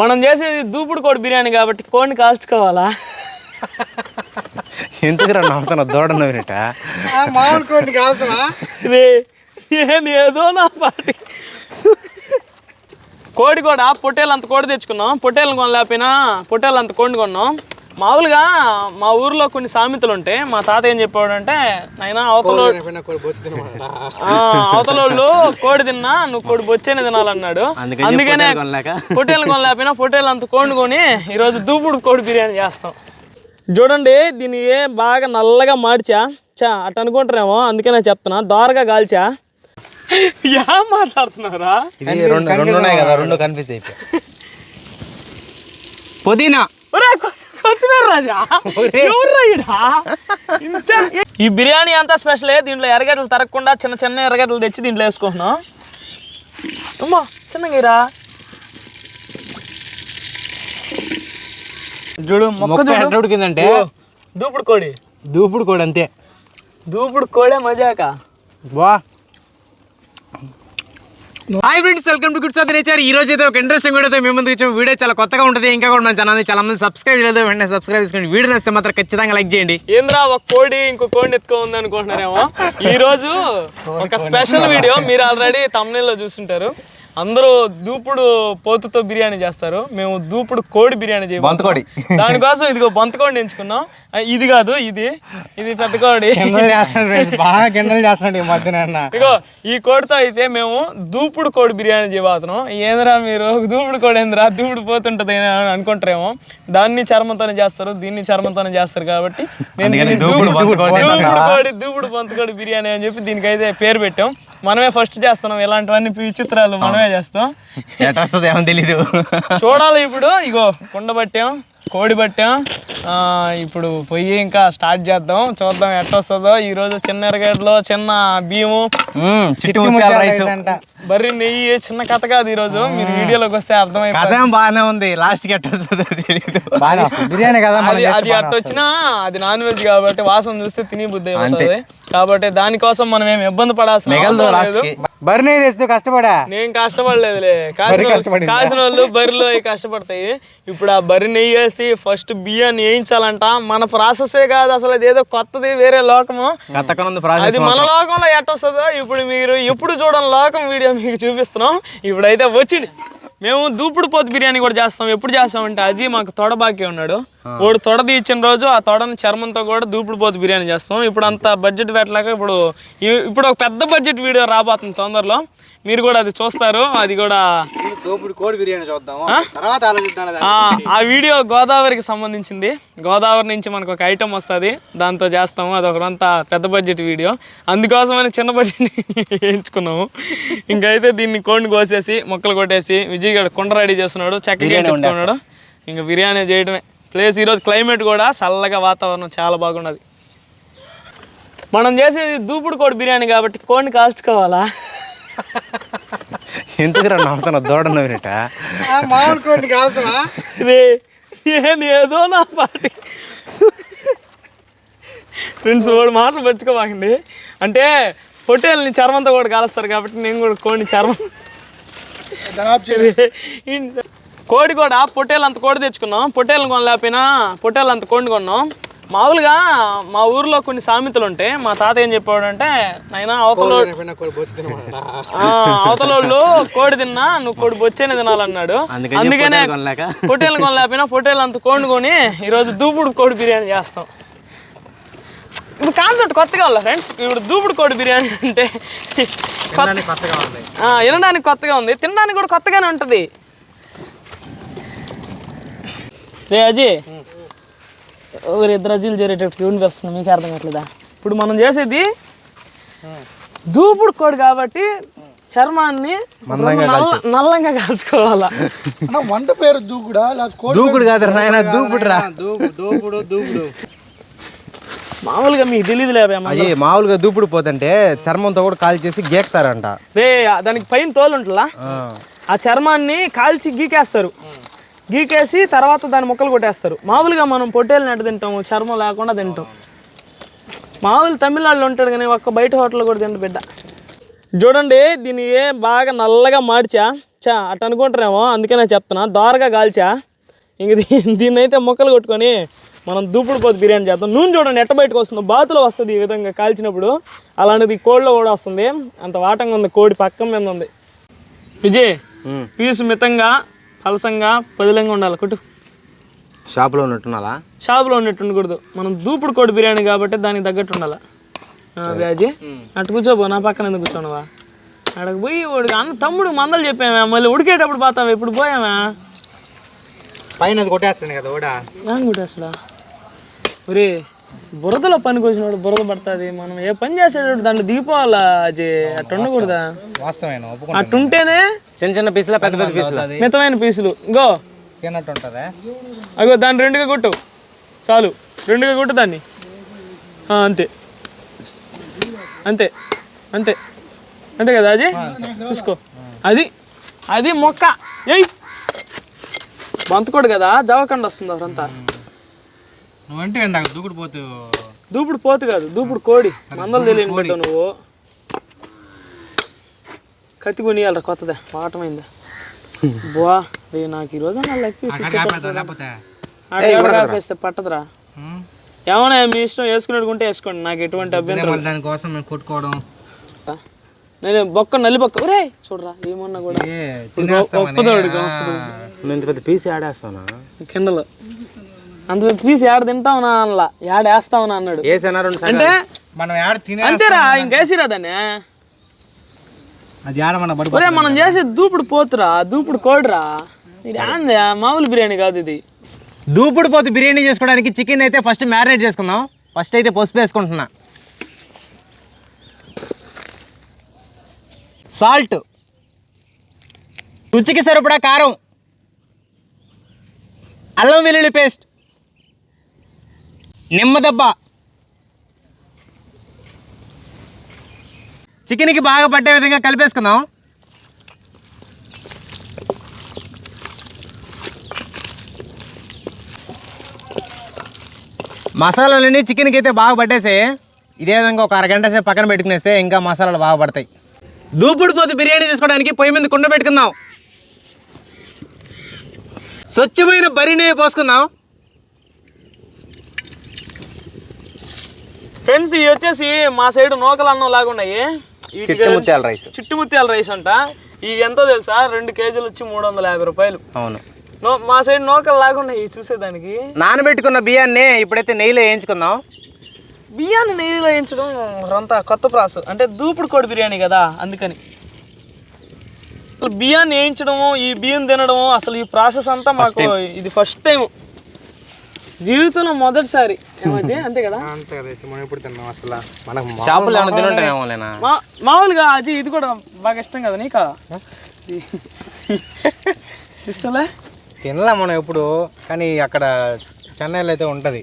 మనం చేసేది దూపుడు కోడి బిర్యానీ కాబట్టి కోడిని కాల్చుకోవాలా? నవ్వుతున్నా? దూడ నవ్వినట కోడిని కాల్చవా? నేను ఏదో నా పాటి. కోడి కూడా పొట్టేలు అంత కోడి తెచ్చుకున్నాం. పొట్టేలు కొనలేకపోయినా పొట్టేలు అంత కోడిని కొన్నాం. మామూలుగా మా ఊర్లో కొన్ని సామెతలు ఉంటాయి మా తాత ఏం చెప్పాడంటే నాయనా అవతల ఎప్పుడైనా కోడి తిన్నా నువ్వు కోడి బొచ్చేనే తినాలన్నాడు. అందుకని అందుకనే పొట్టేలు కొనలేక? పొట్టేలు కొనలేకపోయినా పొట్టేలు అంత కోడిని కొని ఈరోజు దూపుడు కోడి బిర్యానీ చేస్తాం. చూడండి దీన్ని ఏ బాగా నల్లగా మార్చా? చా అట్ అనుకుంటారేమో అందుకనే చెప్తున్నా. దోరగా కాల్చా యా మాట్లాడుతున్నారా రెండు రెండు ఉన్నాయి కదా రెండు కన్ఫ్యూజ్ అయిపోయి పుదీనా. ఈ బిర్యానీ అంతా స్పెషలే దీంట్లో ఎర్రగడ్డలు తరగకుండా చిన్న చిన్న ఎర్రగడ్డలు తెచ్చి దీంట్లో వేసుకుంటున్నాం. అమ్మా చిన్నగిరా చూడు మొక్క చూడు. ఉడికిందంటే దూపుడు కోడి. దూపుడు కూడా అంతే. దూపుడు కోడే మజాక. బా. Hi friends welcome to good sir nature ఈ రోజు అయితే ఒక ఇంట్రెస్టింగ్ వీడియోతో మేము ముందుకు వచ్చాము. వీడియో చాలా కొత్తగా ఉంటుంది. ఇంకా కూడా మన ఛానల్ చాలా మంది సబ్స్క్రైబ్ చేయలేదు. వెంటనే సబ్స్క్రైబ్ చేసుకోండి వీడియో నచ్చితే మాత్రం ఖచ్చితంగా లైక్ చేయండి. ఏంద్రా ఒక కోడి ఇంకో కోడిని ఎత్తుకో ఉంది అనుకుంటున్నారేమో. ఈ రోజు ఒక స్పెషల్ వీడియో మీరు ఆల్రెడీ తమిళలో చూస్తుంటారు అందరూ దూపుడు పోతుతో బిర్యానీ చేస్తారు. మేము దూపుడు కోడి బిర్యానీ చేయబోతున్నాం. బొంతకోడి. దానికోసం ఇదిగో బొంతకోడిని ఎంచుకున్నాం. ఇది కాదు ఇది. ఇది పెద్ద కోడి. బాగా గిండలు చేస్తున్నాడు ఈ మధ్యన ఇగో ఈ కోడితో అయితే మేము దూపుడు కోడి బిర్యానీ చేయబోతున్నాం. ఏంద్రా మీరు? దూపుడు కోడి ఏంద్రా? దూపుడు పోతుంటది అని అనుకుంటారేమో. దాన్ని చర్మంతోనే చేస్తారు దీన్ని చర్మంతోనే చేస్తారు కాబట్టి నేను బొంతకోడి దూపుడు కోడి దూపుడు బొంతకోడి బిర్యానీ అని చెప్పి దీనికైతే పేరు పెట్టాం. మనమే ఫస్ట్ చేస్తున్నాం. ఇలాంటివన్నీ విచిత్రాలు మనమే చేస్తాం. ఎట్లా వస్తుంది ఏమో తెలీదు. చూడాలి ఇప్పుడు. ఇగో కుండ పట్టాం. కోడి పట్టాం ఆ, ఇప్పుడు పొయ్యి ఇంకా స్టార్ట్ చేద్దాం. చూద్దాం ఎట్ట వస్తుందో. ఈ రోజు చిన్న ఎరగడ్డలో చిన్న బియ్యము మ్మ్, చిట్టు ముత్యాల రైస్. బర్రి నెయ్యి చిన్న కథ కాదు ఈ రోజు. మీరు వీడియోలోకి వస్తే ఏం బాగానే ఉంది. లాస్ట్కి తెలీదు. బిర్యానీ కదా అది అది అట్ట వచ్చినా అది నాన్ వెజ్ కాబట్టి వాసన చూస్తే తిని బుద్ధి అవుతుంది కాబట్టి దానికోసం మనం ఏం ఇబ్బంది పడాల్సిన లేదు. కి బర్నీ తెస్తూ కష్టపడా? నేను కష్టపడలేదులే. కాసిన వాళ్ళు- కాసిన వాళ్ళు బర్రెలు అవి కష్టపడతాయి. ఇప్పుడు ఆ బర్రె నెయ్యి వేసి ఫస్ట్ బియ్యాన్ని వేయించాలంట. మన ప్రాసెసే కాదు అసలు అది ఏదో కొత్తది వేరే లోకము. అది మన లోకంలో ఎట్టొస్తుందో ఇప్పుడు మీరు ఎప్పుడు చూడని లోకం వీడియో మీకు చూపిస్తున్నాం. ఇప్పుడైతే వచ్చింది. మేము దూపుడు పోతు బిర్యానీ కూడా చేస్తాం. ఎప్పుడు చేస్తామంటే అజీ మాకు తొడ బాకీ ఉన్నాడు. వాడు తొడ తీర్చిన రోజు ఆ తొడని చర్మంతో కూడా దూపుడు పోతు బిర్యానీ చేస్తాం. ఇప్పుడు అంత బడ్జెట్ పెట్టలేక ఇప్పుడు ఇప్పుడు ఒక పెద్ద బడ్జెట్ వీడియో రాబోతుంది తొందరలో. మీరు కూడా అది చూస్తారు. అది కూడా దోపుడు కోడి బిర్యానీ చూద్దాము. తర్వాత ఆలోచిద్దాం ఆ, వీడియో గోదావరికి సంబంధించింది. గోదావరి నుంచి మనకు ఒక ఐటమ్ వస్తుంది. దాంతో చేస్తాము. అది ఒకరంతా పెద్ద బడ్జెట్ వీడియో. అందుకోసమని చిన్న బడ్జెట్ ఎంచుకున్నాము ఇంకైతే దీన్ని కోడిని కోసేసి ముక్కలు కొట్టేసి విజయ్ గారు కుండ రెడీ చేస్తున్నాడు. చక్కగా ఇంకా బిర్యానీ చేయడమే ప్లేస్ ఈరోజు క్లైమేట్ కూడా చల్లగా వాతావరణం చాలా బాగున్నది. మనం చేసేది దూపుడు కోడి బిర్యానీ కాబట్టి కోడిని కాల్చుకోవాలా? ఎందుకురా నవ్వుతున్నా? దూడ నవ్వినట మామూలు కోడిని కాల్చవా? రే నేను ఏదో నా పాటి. ఫ్రెండ్స్ వాడు మాటలు పట్టుకోమాకండి అంటే పొట్టేల్ని చర్మంతో కూడా కాలుస్తారు కాబట్టి నేను కూడా కోడిని చర్మం. కోడి కూడా పొట్టేలు అంత కోడి తెచ్చుకున్నాం. పొట్టేలు కొనలేకపోయినా పొట్టేలు అంత కోడిని కొన్నాం. మామూలుగా మా ఊర్లో కొన్ని సామెతలు ఉంటాయి మా తాత ఏం చెప్పాడంటే నాయనా అవతల ఎప్పుడైనా కోడి కోడి తిన్నా నువ్వు కోడి బొచ్చేనే తినాలన్నాడు. అందుకని పొట్టేలు కొనలేక? పొట్టేలు కొనలేకపోయినా పొట్టేలు అంత కోడిని కొని ఈరోజు దూపుడు కోడి బిర్యానీ చేస్తాం. ఇప్పుడు కాన్సెప్ట్ కొత్తగా ఉందా ఫ్రెండ్స్ ఇప్పుడు దూపుడు కోడి బిర్యానీ అంటే కొత్త- కొత్తగా ఉంది. ఆ, వినడానికి కొత్తగా ఉంది. తినడానికి కూడా కొత్తగానే ఉంటుంది. రే అజయ్ ఎవరు ఇద్దరు అజీలు చేరేటట్టు వినిపిస్తుంది మీకు అర్థం కావట్లేదా? ఇప్పుడు మనం చేసేది దూపుడు కోడి కాబట్టి చర్మాన్ని నల్ల నల్లంగా కాల్చుకోవాలా? అన్న వంట పేరు దూకుడా? దూకుడు కాదురా నాయన దూకుడు? రా దూకు దూకుడు దూకుడు. మామూలుగా మీకు తెలియదు అది మామూలుగా దూపుడు పోతుంటే చర్మంతో కూడా కాల్ చేసి గేక్తారంట. రే దానికి పైన తోలు ఉంటుందా. ఆ చర్మాన్ని కాల్చి గీకేస్తారు. గీకేసి తర్వాత దాన్ని ముక్కలు కొట్టేస్తారు. మామూలుగా మనం పొట్టేలు నెట్టు తింటాము చర్మం లేకుండా తింటాం. మామూలు తమిళనాడులో ఉంటాడు కానీ ఒక్క బయట హోటల్ కూడా తింట బిడ్డ. చూడండి దీన్ని బాగా నల్లగా మార్చా? చా అట్ అనుకుంటారేమో అందుకే నేను చెప్తున్నా. దోరగా కాల్చా ఇంక దీ- దీన్ని అయితే ముక్కలు కొట్టుకొని మనం దూపుడు పోతు బిర్యానీ చేద్దాం. నూనె చూడండి ఎట్ట బయటకు వస్తుంది. బాతులో వస్తుంది ఈ విధంగా కాల్చినప్పుడు. అలాంటిది కోడిలో కూడా వస్తుంది. అంత వాటంగా ఉంది కోడి పక్క మీద ఉంది. విజయ్ పీసు మితంగా పలసంగా పదిలంగా ఉండాలి. కుట్టు. షాప్లో ఉన్నట్టున్నదా షాపులో ఉన్నట్టు ఉండకూడదు. మనం దూపుడు కోడి బిర్యానీ కాబట్టి దానికి తగ్గట్టు ఉండాలి. వ్యాజీ అటు కూర్చోబో నా పక్కన ఎందుకు కూర్చోనవా? అక్కడికి పోయి వాడికి అన్న తమ్ముడు మందలు చెప్పామా? మళ్ళీ ఉడికేటప్పుడు పోతావా? ఇప్పుడు పోయామా? పైన అది కొట్టేస్తాను కదా ఓడా. అసలు ఒరే బురదలో పనికి వచ్చినప్పుడు బురద పడుతుంది. మనం ఏ పని చేసేటప్పుడు దాంట్లో దిగిపోవాలా అది అట్టు ఉండకూడదా? వాస్తవమైన? అట్టుంటేనే చిన్న చిన్న పీసులా పెద్ద పెద్ద పీసులా? మితమైన పీసులు. గో తిన్నట్టు ఉంటుందా అగో దాన్ని రెండుగా కొట్టు. చాలు. రెండుగా కొట్టు దాన్ని. ఆ, అంతే. అంతే. అంతే. అంతే కదా అజయ్ చూసుకో. అది. అది మొక్క. ఏయ్! బంతకోడు కదా? జవకండ వస్తుంది అవరంతా నువ్వంటే దూకుడు పోతూ దూపుడు పోతు కాదు దూపుడు కోడి. మందలు తెలియని పెట్టావు నువ్వు. కత్తి కొనియాలరా కొత్తదే. వాటమైందా బా రే నాకు ఈరోజు నా లేకపోతే? కాపేస్తే పట్టదురా. ఏమన్నా మీ ఇష్టం వేసుకున్నట్టుకుంటే వేసుకోండి. నాకు ఎటువంటి అభ్యంతరం దానికోసం మేము కొట్టుకోవడం. నేను బొక్క నల్లి బొక్క. ఒరే చూడరా ఏమన్నా కూడా. ఒప్పదోడు ఇంత పెద్ద పీసు ఆడేస్తానా? కిండలు అంత పీస్ ఏడ తింటావునా అనలా? ఏడ వేస్తావునా అన్నాడు. వేసేనా రెండు అంటే మనం ఏడ తినే అంతేరా ఇంకేసిరా దాన్ని? అది ఏడ మన బడి ఒరే మనం చేసే దూపుడు పోతురా దూపుడు కోడిరా? ఇది ఏంది మామూలు బిర్యానీ కాదు ఇది. దూపుడు పోతు బిర్యానీ చేసుకోవడానికి చికెన్ అయితే ఫస్ట్ మ్యారినేట్ చేసుకుందాం. ఫస్ట్ అయితే పసుపు వేసుకుంటున్నా. సాల్ట్. రుచికి సరిపడా కారం. అల్లం వెల్లుల్లి పేస్ట్. నిమ్మదబ్బ. చికెన్కి బాగా పట్టే విధంగా కలిపేసుకుందాం. మసాలాలన్నీ చికెన్కి అయితే బాగా పట్టేసాయి ఇదే విధంగా ఒక అరగంట సేపు పక్కన పెట్టుకునేస్తే ఇంకా మసాలాలు బాగా పడతాయి. దూపుడు పోతే బిర్యానీ చేసుకోవడానికి పొయ్యి మీద కుండ పెట్టుకుందాం. స్వచ్ఛమైన బరి నెయ్యి పోసుకుందాం. ఫ్రెండ్స్ ఇవి వచ్చేసి మా సైడ్ నూకలు అన్నం లాగా ఉన్నాయి. వీటికి చిట్టి ముత్యాల రైస్. చిట్టు ముత్యాల రైస్ అంట. ఇవి ఎంతో తెలుసా? రెండు కేజీలు వచ్చి మూడు వందల యాభై రూపాయలు. అవును. నో మా సైడ్ నూకలు లాగా ఉన్నాయి చూసేదానికి. నానబెట్టుకున్న బియ్యాన్ని ఇప్పుడైతే నెయ్యిలో వేయించుకుందాం. బియ్యాన్ని నెయ్యిలో వేయించడం అంతా కొత్త ప్రాసెస్. అంటే దూపుడు కోడి బిర్యానీ కదా అందుకని. బియ్యాన్ని వేయించడము ఈ బియ్యం తినడము అసలు ఈ ప్రాసెస్ అంతా మాకు ఇది ఫస్ట్ టైం జీవితంలో మొదటిసారి అంతే కదా? అంతే కదా అయితే మనం ఎప్పుడు తిన్నాం అసలు? ఏమైనా లేనా మామూలుగా అది ఇది కూడా బాగా ఇష్టం కదా నీకా? ఇష్టలే? తినలే మనం ఎప్పుడు కానీ అక్కడ చెన్నైలో అయితే ఉంటుంది.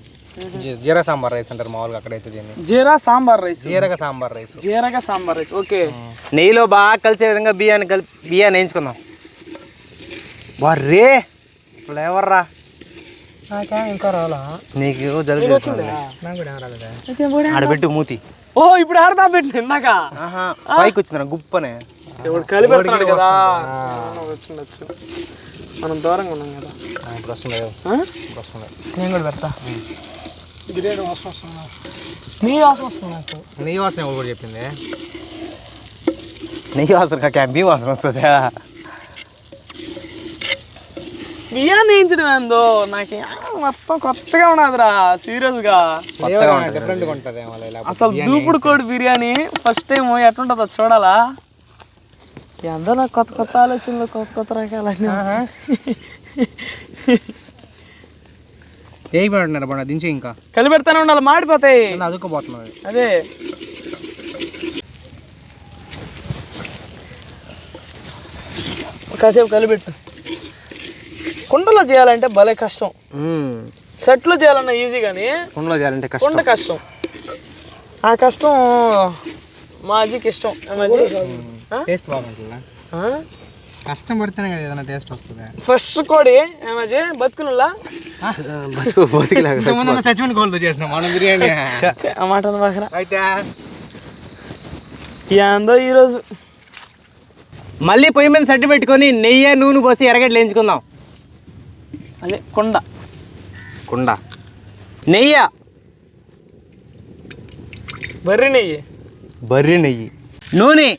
జీరా సాంబార్ రైస్ అంటారు మామూలుగా అక్కడైతే దీన్ని. జీరా సాంబార్ రైస్. జీరక సాంబార్ రైస్. జీరగా సాంబార్ రైస్ ఓకే. నెయ్యిలో బాగా కలిసే విధంగా బియ్యాన్ని కలిపి బియ్యాన్ని వేయించుకుందాం. వర్రే! ఫ్లేవర్ రా ఇంకా రాలా? నీకు జలుబు ఆడబెట్టు మూతి. ఓ ఇప్పుడు ఆడదా పెట్టిన ఇందాక? పైకి వచ్చిందిరా గుప్పనే. ఇప్పుడు కదా? వచ్చింది మనం దూరంగా ఉన్నాం కదా. ఆ, ఇప్పుడు వస్తుంది. ఆ? ఇప్పుడు వస్తుంది. నేను కూడా పెడతా. వాసన వస్తుంది? నీ వాసన వస్తుంది నాకు. నెయ్యి వాసన ఎవరు కూడా చెప్పింది? నెయ్యి వాసన కాక బియ్యం వాసన వస్తుందా? బియ్యాన్ని వేయించడం ఏందో? నాకు మొత్తం కొత్తగా ఉన్నదిరా ఏమో లేకపోతే అసలు దూపుడు కోడి బిర్యానీ ఫస్ట్ టైం ఎట్లుంటుందో చూడాలా? ఎంతో నాకు కొత్త కొత్త ఆలోచనలు కొత్త కొత్త రకాలన్నీ. వేయిపోయినారు బండ దించి ఇంకా. కలిపెడతానే ఉండాలి మాడిపోతాయి. అదుక్కుపోతున్నది అదే. కాసేపు కలిపెట్టు. కుండలో చేయాలంటే భలే కష్టం. సెట్లో చేయాలన్న ఈజీ కానీ కుండలో చేయాలంటే కష్టం. కుండ కష్టం. ఆ కష్టం మా అజ్జికి ఇష్టం? టేస్ట్? కష్టం పడితేనే కదా ఏదైనా టేస్ట్ వస్తుంది. ఫ్రెష్ కోడి ఏమజ్జి బతుకునులా ముందు చచ్చిపోయిన కోళ్ళతో చేసినాం మనం బిర్యానీ. ఛే, ఆ మాట బాగా అయితే. ఏందో ఈరోజు మళ్ళీ పొయ్యి మీద సడ్డు పెట్టుకొని నెయ్యి నూనె పోసి ఎరగడ్డలు వేయించుకుందాం. అదే కొండ. కుండ. నెయ్యి. బర్రి నెయ్యి. బర్రి నెయ్యి. నూనె.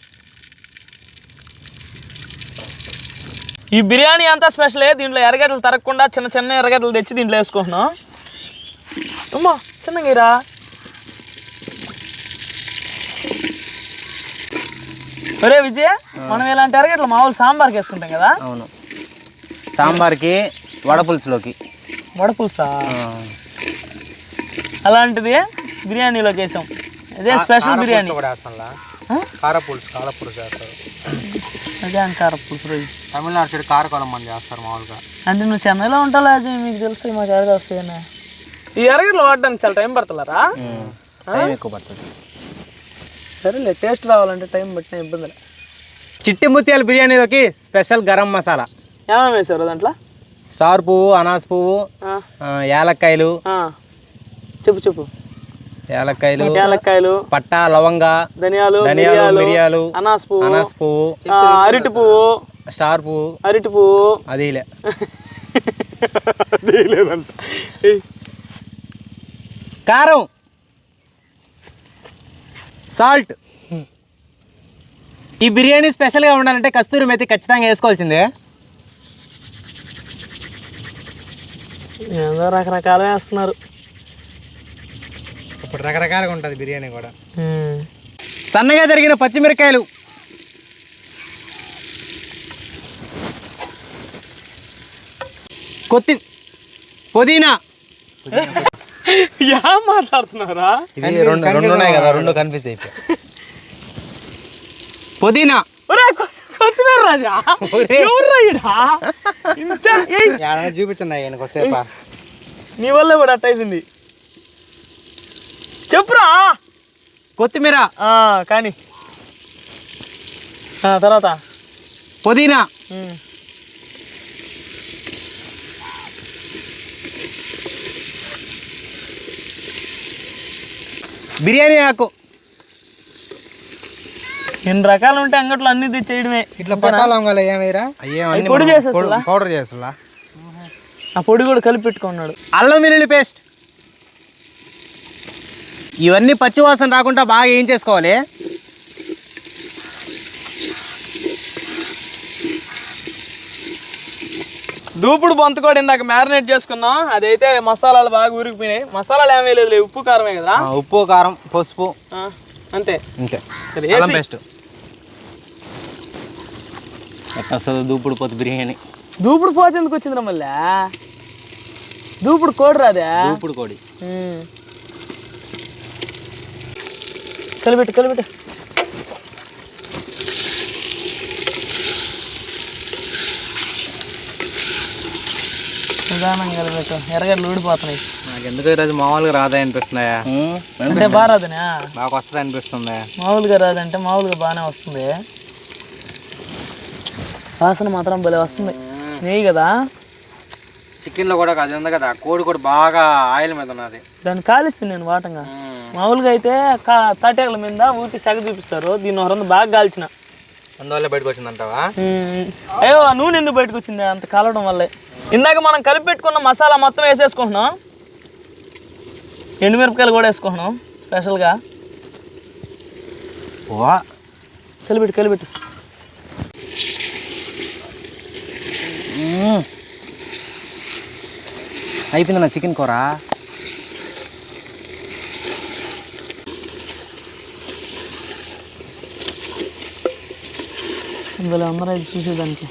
ఈ బిర్యానీ అంతా స్పెషలే దీంట్లో ఎర్రగడ్డలు తరగకుండా చిన్న చిన్న ఎర్రగడ్డలు తెచ్చి దీంట్లో వేసుకుంటున్నాం. అమ్మా చిన్నగా ఇరా. ఒరే విజయ్ మనం ఇలాంటి ఎర్రగడ్డలు మామూలు సాంబార్కి వేసుకుంటాం కదా? అవును. సాంబార్కి వడపులుసులోకి. వడపులుసా? అలాంటిది బిర్యానీలోకి వేసాం అదే స్పెషల్ బిర్యానీ. కూడా వేస్తాంలా ఆ? కార పులుసు కార పులుసు వేస్తారు అదే అంటారు పులుసు రోజు తమిళనాడు సైడ్ కారకాలం మంది చేస్తారు మామూలుగా. అంటే నువ్వు చెన్నైలో ఉంటావు అజయ్ మీకు తెలుసు మాకు ఎరగ వస్తాయని ఈ ఎరగడ్లు వాడడానికి చాలా టైం పడుతున్నారా టైం ఎక్కువ పడుతుంది. సరేలే టేస్ట్ రావాలంటే టైం పట్టిన ఇబ్బంది లే. చిట్టి ముత్యాల బిర్యానీలోకి స్పెషల్ గరం మసాలా. ఏమేమి వేసారు దాంట్లో? సార్ పువ్వు అనాస్ పువ్వు యాలక్కాయలు. చెప్పు చెప్పు. యాలక్కాయలు యాలక్కాయలు పట్టా లవంగ ధనియాలు ధనియాలు మిరియాలు అనాస్ పువ్వు అనాస్ పువ్వు అరటి పువ్వు స్టార్ పువ్వు అరటి పువ్వు. అదిలే లేదంట కారం సాల్ట్. ఈ బిర్యానీ స్పెషల్గా ఉండాలంటే కస్తూరి మెతి ఖచ్చితంగా వేసుకోవాల్సిందే. ఏదో రకరకాలు వేస్తున్నారు. ఇప్పుడు రకరకాలుగా ఉంటుంది బిర్యానీ కూడా. సన్నగా తరిగిన పచ్చిమిరకాయలు. కొత్తి పుదీనా. యా మాట్లాడుతున్నారా ఇది రెండు రెండు ఉన్నాయి కదా రెండు కన్ఫ్యూజ్ అయిపోయి. పుదీనా. ఒరే కొత్తిమీర రాజా ఎవరు ఇన్స్టా చూపించండి ఆయనకు వస్తేపా నీ వల్లే కూడా అట్ట అయిపోయింది చెప్పురా. కొత్తిమీర. ఆ, కానీ. తర్వాత. పుదీనా. బిర్యానీ ఆకు. ఎన్ని రకాలు ఉంటే అంగట్లో అన్ని తెచ్చి చేయడమే. ఇట్లా ఏమైరా పొడి చేసేస్తా పౌడర్ ఆ పొడి కూడా కలిపి పెట్టుకున్నాడు. అల్లం వెల్లుల్లి పేస్ట్. ఇవన్నీ పచ్చివాసన రాకుండా బాగా ఏం చేసుకోవాలి? దూపుడు బొంత కూడా ఇందాక మ్యారినేట్ చేసుకున్నాం. అదైతే మసాలాలు బాగా ఉరికిపోయినాయి. మసాలాలు ఏమీ లేదు ఉప్పు కారమే కదా? ఆ, ఉప్పు కారం పసుపు. ఆ, అంతే. అంతే. సరే అల్లం పేస్ట్. ఎట్లా వస్తుంది దూపుడు పోతు బిర్యానీ. దూపుడు పోతే ఎందుకు వచ్చిందిరా మళ్ళీ? దూపుడు కోడి రాదే? దూపుడు కోడి. కలిపెట్టు కలిపెట్టు. నిదానం కలిపెట్టు. ఎర్రగడ్డలు ఊడిపోతున్నాయి. నాకు ఎందుకు ఈరోజు మామూలుగా రాదా అనిపిస్తున్నాయా అంటే బాగా రాదనా? బాగా వస్తుంది అనిపిస్తుంది మామూలుగా రాదంటే మామూలుగా బాగానే వస్తుంది. వాసన మాత్రం భలే వస్తుంది. నెయ్యి కదా? చికెన్లో కూడా అది ఉంది కదా? కోడి కూడా బాగా ఆయిల్ మీద ఉన్నది. దాన్ని కాలిస్తుంది నేను వాటంగా. మామూలుగా అయితే తాటేకల మీద ఊరికి సెగ చూపిస్తారు. దీన్ని ఒక బాగా కాల్చిన. అందువల్ల బయటకు వచ్చిందంటావా. అయ్యో ఆ నూనె ఎందుకు బయటకు వచ్చింది? అంత కలవడం వల్లే. ఇందాక మనం కలిపి పెట్టుకున్న మసాలా మొత్తం వేసేసుకుంటున్నాం. ఎండుమిరపకాయలు కూడా వేసుకుంటున్నాం స్పెషల్గా వా. కలిపెట్టు కలిపెట్టు. అయిపోయింది నా చికెన్ కూర. ఇందులో అందరూ ఇది చూసేదానికి.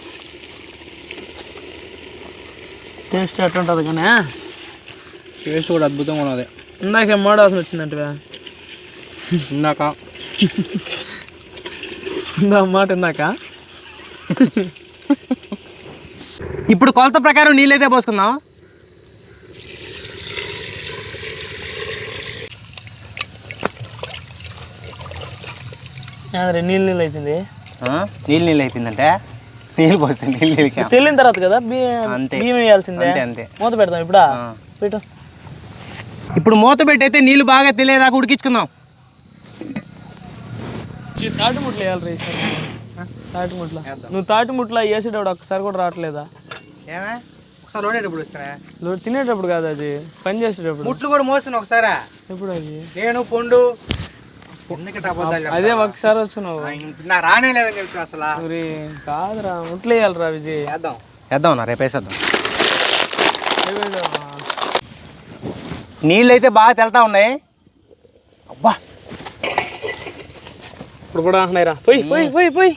టేస్ట్ ఎట్లుంటుంది కానీ? టేస్ట్ కూడా అద్భుతంగా ఉన్నది. ఇందాక మోడాల్సిన వచ్చిందంటే ఇందాక. ఇందా మాట ఇందాక? ఇప్పుడు కొలత ప్రకారం నీళ్ళైతే పోసుకుందాం. నీళ్ళు నీళ్ళు అయిపోయింది. ఆ? నీళ్ళు నీళ్ళు అయిపోయిందంటే? నీళ్ళు పోస్తే నీళ్ళు నీళ్ళకి తెల్లిన తర్వాత కదా బియ్యం అంతే. బియ్యం వేయాల్సిందే. అంతే అంతే. మూత పెడదాం ఇప్పుడా? ఆ. పెట్టు. ఇప్పుడు మూత పెట్టి అయితే నీళ్ళు బాగా తెలియదాకా ఉడికించుకుందాం. తాటి ముట్లు వేయాలి రైస్ తాటిముట్ల. నువ్వు తాటిముట్ల వేసేటప్పుడు ఒక్కసారి కూడా రావట్లేదా? ఏమే? ఒకసారి లోడేటప్పుడు వస్తారా నువ్వు తినేటప్పుడు కాదు అది. పని చేసేటప్పుడు. ముట్లు కూడా మోస్తున్నా ఒకసారా? ఎప్పుడు అది? నేను పొండు. అబద్ధాలు? అదే ఒకసారి వచ్చినావు. నా రానే లేదని చెప్పి అసలు. మరి కాదురా ముట్లేయాలరా విజయ్. వేద్దాం. వేద్దాం అన్న రేపు వేసేద్దాం. నీళ్ళు అయితే బాగా తెల్తా ఉన్నాయి. అబ్బా. ఇప్పుడు కూడా అంటున్నాయిరా. పోయి పోయి పోయి పోయి.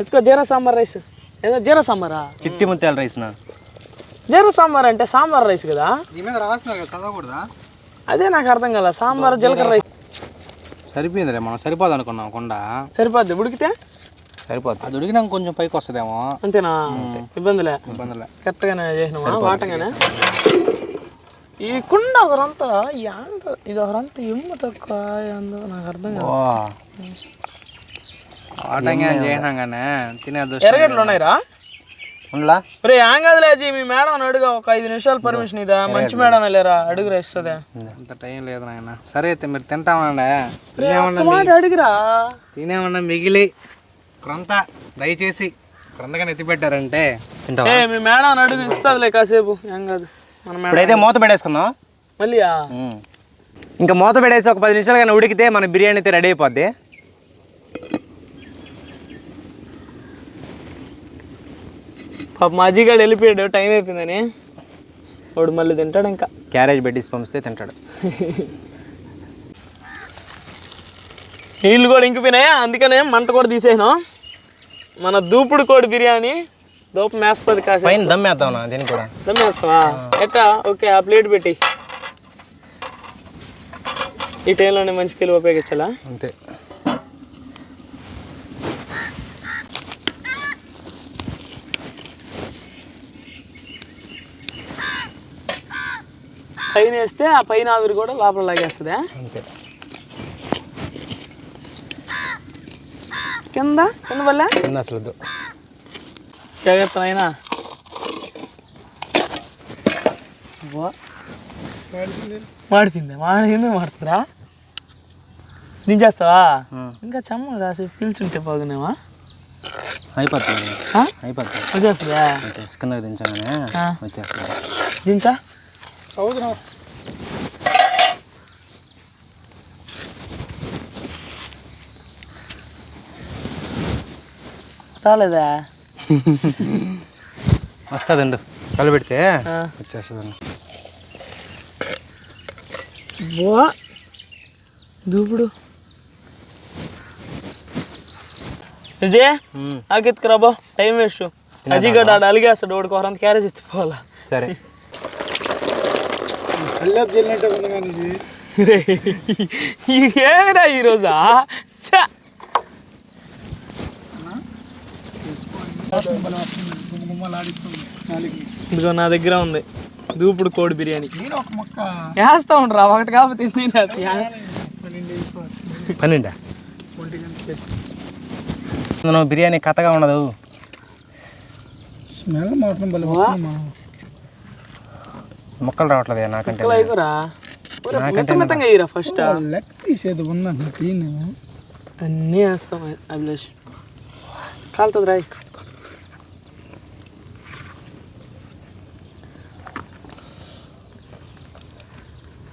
ఎత్తుకో జీరా సాంబార్ రైస్. ఏదో జీరా సాంబారా చిట్టి ముత్యాల రైస్ నా జీరా సాంబార్ అంటే సాంబార్ రైస్ కదా నీ మీద రాస్తున్నారు కదా చదవకూడదా అదే నాకు అర్థం కదా సాంబార్ జీలకర్ర రైస్ సరిపోయిందిలే మనం సరిపోదు అనుకున్నాం కొండ సరిపోద్ది ఉడికితే సరిపోదు అది ఉడికినాక కొంచెం పైకి వస్తుందేమో అంతేనా ఇబ్బందిలే ఇబ్బందిలే కరెక్ట్గానే చేసినావా వాటంగానే ఈ కుండ ఒకరంతా యాంద ఇది ఒకరంతా ఎమ్మ తక్కువ ఏందో నాకు అర్థం కాదు తినేది ఎరగట్లు ఉన్నాయిరా? ఉండలా? రే ఏం కాదులే అజీ మీ మేడం అడుగు ఒక ఐదు నిమిషాలు పర్మిషన్ ఇదా? మంచి మేడం లేరా? అడుగురా ఇస్తుందా. అంత టైం లేదు నాయన సరే అయితే మీరు తింటామండి అడుగురా. తినేమన్నా మిగిలి. క్రొంత దయచేసి క్రొంతగా ఎత్తి పెట్టారంటే తింటావా? ఏ మీ మేడం అని అడుగు ఇస్తుందిలే కాసేపు. ఏం కాదు మన మేడం. ఇప్పుడైతే మూత పెట్టేసుకుందాం. మళ్ళీయా? ఇంకా మూత పెట్టేసి ఒక పది నిమిషాలు కానీ ఉడికితే మన బిర్యానీ అయితే రెడీ అయిపోద్ది. పాప మా అజీగాడు వెళ్ళిపోయాడు టైం అయిపోయిందని. వాడు మళ్ళీ తింటాడు ఇంకా. క్యారేజ్ పెట్టేసి పంపిస్తే తింటాడు. నీళ్ళు కూడా ఇంకిపోయినాయి? అందుకనే మంట కూడా తీసేసాను. మన దూపుడు కోడి బిర్యానీ దూపం వేస్తుంది కాసేపు. పైన దమ్ వేద్దాం దీనికి కూడా. దమ్మేస్తావా? ఎట్టా? ఓకే ఆ ప్లేట్ పెట్టి. ఈ టైంలోనే మంచి తెలివి ఉపయోగించాలా? అంతే. పైన వేస్తే ఆ పైన ఆవిరి కూడా లోపల లాగేస్తుందా? అంతే. కింద? కింద వల్ల? కింద అసలు. జాగ్రత్త అయినా మాడిపోయింది. మాడింది మాడుతుందా? దించేస్తావా ఆ. ఇంకా చెమ్మ కాసేపు పిలుచుంటే బాగున్నావా? అయిపోతుంది? అయిపోతుంది. వచ్చేస్తుందా? కిందకి దించగానే. వచ్చేస్తుంది. దించా? రాలేదా వస్తుందండి కలిపెడితే ఆ. వచ్చేస్తుందండి బో దూపుడు విజయ్ ఆకెత్తుకురా బో టైం వేస్ట్ అజీగడ్ ఆడ అలిగేస్తాడు వాడికి ఒకరంత క్యారేజ్ ఎత్తిపోవాలా సరే రే ఏరా ఈరోజా! ఇదిగో నా దగ్గర ఉంది. దూపుడు కోడి బిర్యానీ. వేస్తా ఉండరా ఒకటి కాకపోతే? పన్నెండా? బిర్యానీ కథగా ఉండదు. స్మెల్ మాత్రం. ముక్కలు రావట్లేదు నాకంటే ఫస్ట్ లెగ్ తీసేది ఉందండి క్లీన్ అన్నీ వేస్తాం అభిలాష్. కాలుతుంది రాయ్.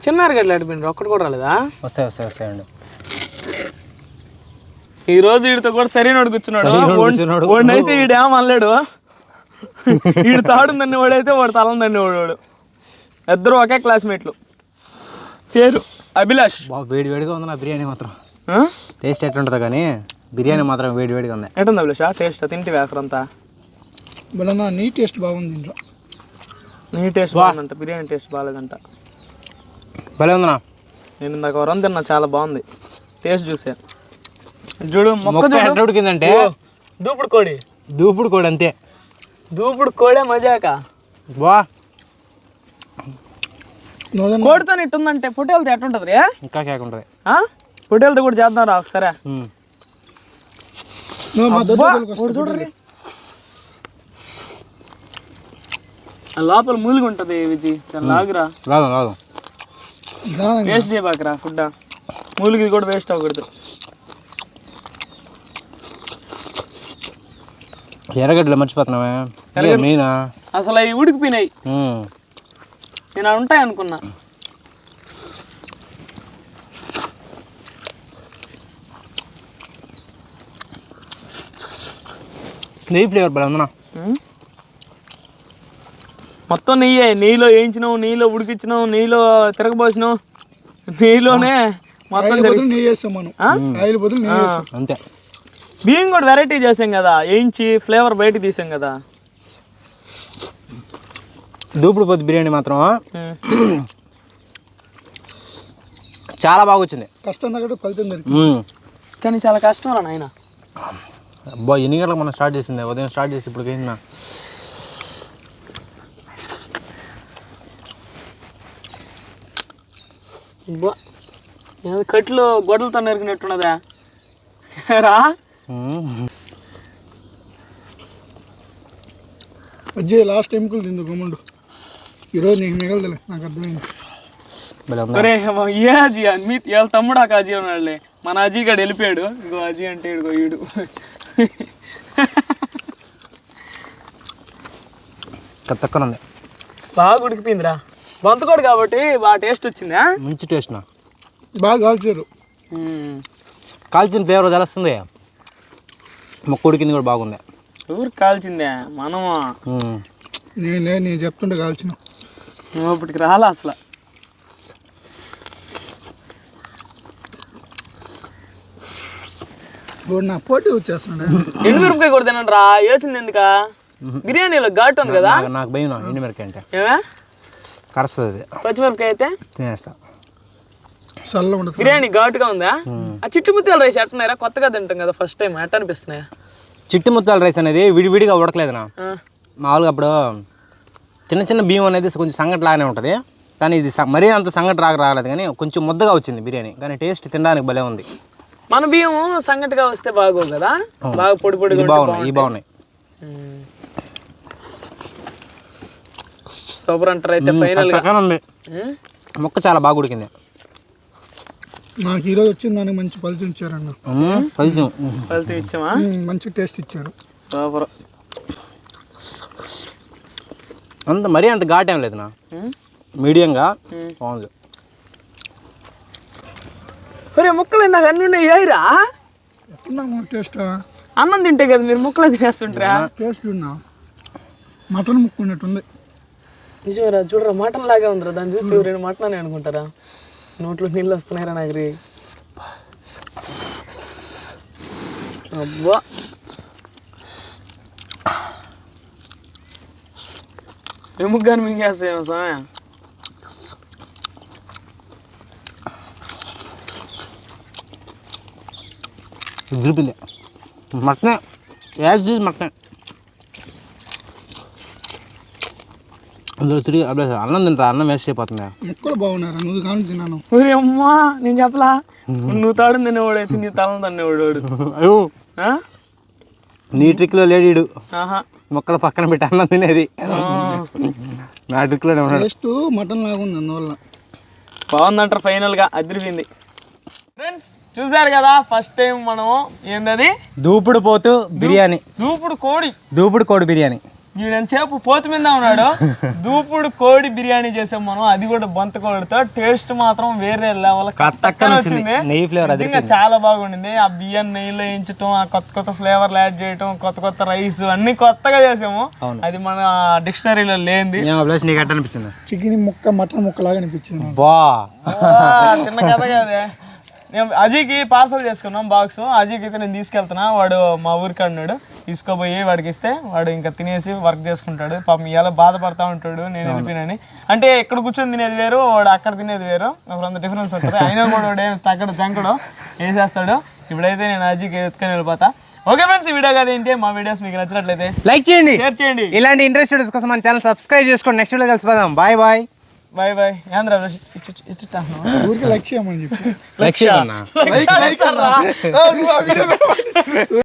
చిన్నారు గడ్డలు ఆడిపోయినారు? ఒక్కటి కూడా రాలేదా? వస్తాయి వస్తాయి వస్తాయండి ఈ రోజు వీడితో కూడా సరైన కూర్చున్నాడు. సరైనోడు కూర్చున్నాడు. వాడినైతే ఈడేం అనలేడు. వీడు తాడుందని వాడైతే వాడు తలందండి వాడు వాడు. ఇద్దరు ఒకే క్లాస్మేట్లు. పేరు అభిలాష్. బాగా వేడి వేడిగా ఉంది నా బిర్యానీ మాత్రం? టేస్ట్ ఎట్లుంటుందో కానీ బిర్యానీ మాత్రం వేడి వేడిగా ఉంది. ఎటుంది అభిలాష్? టేస్ట్ తింటే వేకరంతా భలే నీ టేస్ట్ బాగుంది ఇంట్లో నీ టేస్ట్ బాగుందంట బిర్యానీ టేస్ట్ బాగాలేదంట భలే ఉందన్నా. నేను ఇందాక వరం తిన్నా చాలా బాగుంది. టేస్ట్ చూసా. చూడు మొక్క ఎట్లా ఉడికిందంటే దూపుడు కోడి. దూపుడు కూడా అంతే. దూపుడు కోడే మజాక? బా. కోడితో ఇట్టుందంటే పొట్టేలతో ఎట్టుంటది రే ఇంకా కేక్ ఉంటుంది? పొట్టేలతో కూడా చేద్దాం రా ఒకసారి చూడరే. ఆ లోపల మూలిగి ఉంటది దాని లాగురా. రాదు రాదు వేస్ట్ చేయబాకరా ఫుడ్ మూలిగి కూడా వేస్ట్ అవ్వకూడదు. ఎర్రగడ్డలు మర్చిపోతున్నావే. మెయినా అసలు అవి ఉడికిపోయినాయి. నేను ఉంటాయి అనుకున్నా. నెయ్యి ఫ్లేవర్ బలం ఉందన్నా? మొత్తం నెయ్యే నెయ్యిలో వేయించినావు నెయ్యిలో ఉడికించినావు నెయ్యిలో తిరగబోసినావు. నెయ్యిలోనే మొత్తం అంతే. బియ్యం కూడా వెరైటీ చేసాం కదా వేయించి ఫ్లేవర్ బయట తీసాం కదా. దూపుడు పొద్దు బిర్యానీ మాత్రం. చాలా బాగా వచ్చింది కష్టం ఫలితం. కానీ చాలా కష్టం రా నాయన. అబ్బా ఎన్ని గంటలకు మనం స్టార్ట్ చేసింది? ఉదయం స్టార్ట్ చేసి ఇప్పుడు ఏదో కట్లు గొడ్డలతో నరికినట్టున్నదా రా. అజ్జి లాస్ట్ టైంకులు తిందు గమ్ముండు. ఈరోజు నీకు మిగలదులే నాకు అర్థమైంది. ఏ అజీ మీ వాళ్ళ తమ్ముడు ఆ అజీ ఉన్నాడులే. మన అజీ గడు వెళ్ళిపోయాడు. ఇగో అజీ అంటే ఇదిగో ఈడు. తక్కువ ఉంది. బాగా ఉడికిపోయిందిరా. బొంతకోడు కాబట్టి బాగా టేస్ట్ వచ్చిందా? మంచి టేస్ట్ నా. బాగా కాల్చారు. కాల్చిన ఫ్లేవర్ తెలుస్తుంది. మొక్క ఉడికింది కూడా బాగుంది. ఊరికి కాల్చిందే? మనము. నేనే నేను చెప్తుంటే కాల్చిన ఇప్పటికి రాలా అసలు. నా పోటీ వచ్చేస్తున్నాడు. ఎండుమిరపకాయ కూడా తినండి రా వేసింది ఎందుక? బిర్యానీలో ఘాటు ఉంది కదా? నాకు భయం ఎండు మిరకాయ అంటే. ఏమే? కరుస్తుంది. అది పచ్చిమిరపకాయ అయితే? తినేస్తా. బిర్యానీ ఘాటుగా ఉందా? ఆ చిట్టు ముత్యాల రైస్ ఎట్టున్నారా కొత్తగా తింటాం కదా ఫస్ట్ టైం ఎట్ట అనిపిస్తున్నాయా చిట్టి ముత్తాల రైస్ అనేది విడివిడిగా ఉడకలేదు నా ఆ. మామూలుగా అప్పుడు చిన్న చిన్న బియ్యం అనేది కొంచెం సంగటి లాగానే ఉంటుంది. కానీ ఇది మరీ అంత సంగటి రాక రాలేదు కానీ కొంచెం ముద్దగా వచ్చింది బిర్యానీ. కానీ టేస్ట్ తినడానికి భలే ఉంది. మన బియ్యం సంగటిగా వస్తే బాగోవు కదా? బాగా పొడి ఉంటే బాగున్నాయి ఇవి బాగున్నాయి. సూపర్ అంటారు అయితే ఫైనల్ ఉంది? మొక్క చాలా బాగా ఉడికింది. నాకు ఈరోజు వచ్చిన దానికి మంచి ఫలితం ఇచ్చారన్న. కొంచెం ఫలితం ఇచ్చామా మంచి టేస్ట్ ఇచ్చారు. సూపర్. అంత మరీ అంత ఘాట్ ఏం లేదు నా? మీడియంగా. బాగుంది. ఒరే ముక్కలు ఇందాక అన్ని ఉన్నాయి ఏయిరా టేస్ట్ అన్నం తింటే కదా మీరు ముక్కలు తినేస్తుంటారా? టేస్ట్ ఉన్నా. మటన్ ముక్కు ఉన్నట్టుంది. నిజమేరా చూడరా మటన్ లాగే ఉందిరా. దాన్ని చూస్తే ఎవరైనా మటన్ అని అనుకుంటారా? నోట్లో నీళ్ళు వస్తున్నాయిరా నాకు రీ అబ్బా ఎముగ్గాని మింగేస్తాయేమో స్వామి ఉదిరిపింది మటనే యాజ్ ఈజ్ మటనే అందులో తిరిగి అబ్బే అన్నం తింటా అన్నం వేస్ట్ అయిపోతుంది ముక్కలు బాగున్నారు? నువ్వు కానీ తిన్నాను. ఒరే అమ్మా నేను చెప్పలా? నువ్వు తాడు తినేవాడు అయితే నీ తలం తన్నేవాడు వాడు. అయ్యో? నీ ట్రిక్లో లేడీడు ఆహా. మొక్కలు పక్కన పెట్టి అన్నం తినేది. నా ట్రిక్లోనే ఉన్నాడు. టేస్ట్ మటన్ లాగా ఉంది అందువల్ల. బాగుందంటారు ఫైనల్గా అదిరిపోయింది. ఫ్రెండ్స్ చూసారు కదా ఫస్ట్ టైం మనం ఏందది? దూపుడు పోతు బిర్యానీ. దూపుడు కోడి. దూపుడు కోడి బిర్యానీ. వీడంతసేపు పోతు మీద ఉన్నాడు? దూపుడు కోడి బిర్యానీ చేసాం మనం అది కూడా బొంత కోడితో టేస్ట్ మాత్రం వేరే లెవెల్. వచ్చింది. నెయ్యి ఫ్లేవర్ నిజంగా చాలా బాగుండింది. ఆ బియ్యం నెయ్యిలో వేయించటం ఆ కొత్త కొత్త ఫ్లేవర్లు యాడ్ చేయటం కొత్త కొత్త రైస్ అన్ని కొత్తగా చేసాము. అది మన డిక్షనరీలో లేనిది. నీకు అనిపించింది చికెన్ ముక్క మటన్ ముక్క లాగా అనిపించింది. బా. చిన్న కథ కాదే. నేను అజీకి పార్సల్ చేసుకున్నాం బాక్స్. అజీకి అయితే నేను తీసుకెళ్తున్నా. వాడు మా ఊరికి అన్నాడు. తీసుకోపోయి వాడికి ఇస్తే వాడు ఇంకా తినేసి వర్క్ చేసుకుంటాడు. పాపం ఇలా బాధపడతా ఉంటాడు. నేను వెళ్ళిపోయినని. అంటే ఇక్కడ కూర్చొని తినేది వేరు వాడు అక్కడ తినేది వేరు. ఒక అంత డిఫరెన్స్ ఉంటుంది. అయినా కూడా వాడు తగ్గడు తెంకడు వేసేస్తాడు. ఇప్పుడైతే నేను అజీకి ఎత్తుకొని వెళ్ళిపోతా. ఓకే ఫ్రెండ్స్ ఈ వీడియో కదా ఏంటి? మా వీడియోస్ మీకు నచ్చినట్లయితే లైక్ చేయండి. షేర్ చేయండి. ఇలాంటి ఇంట్రెస్ట్ వీడియోస్ కోసం మన ఛానల్ సబ్స్క్రైబ్ చేసుకోండి next video కలిసిపోదాం. Bye bye bye bye. ఏంద్ర ఊరికి లక్ష్యం అని చెప్పి. లైక్ చేయండి లక్ష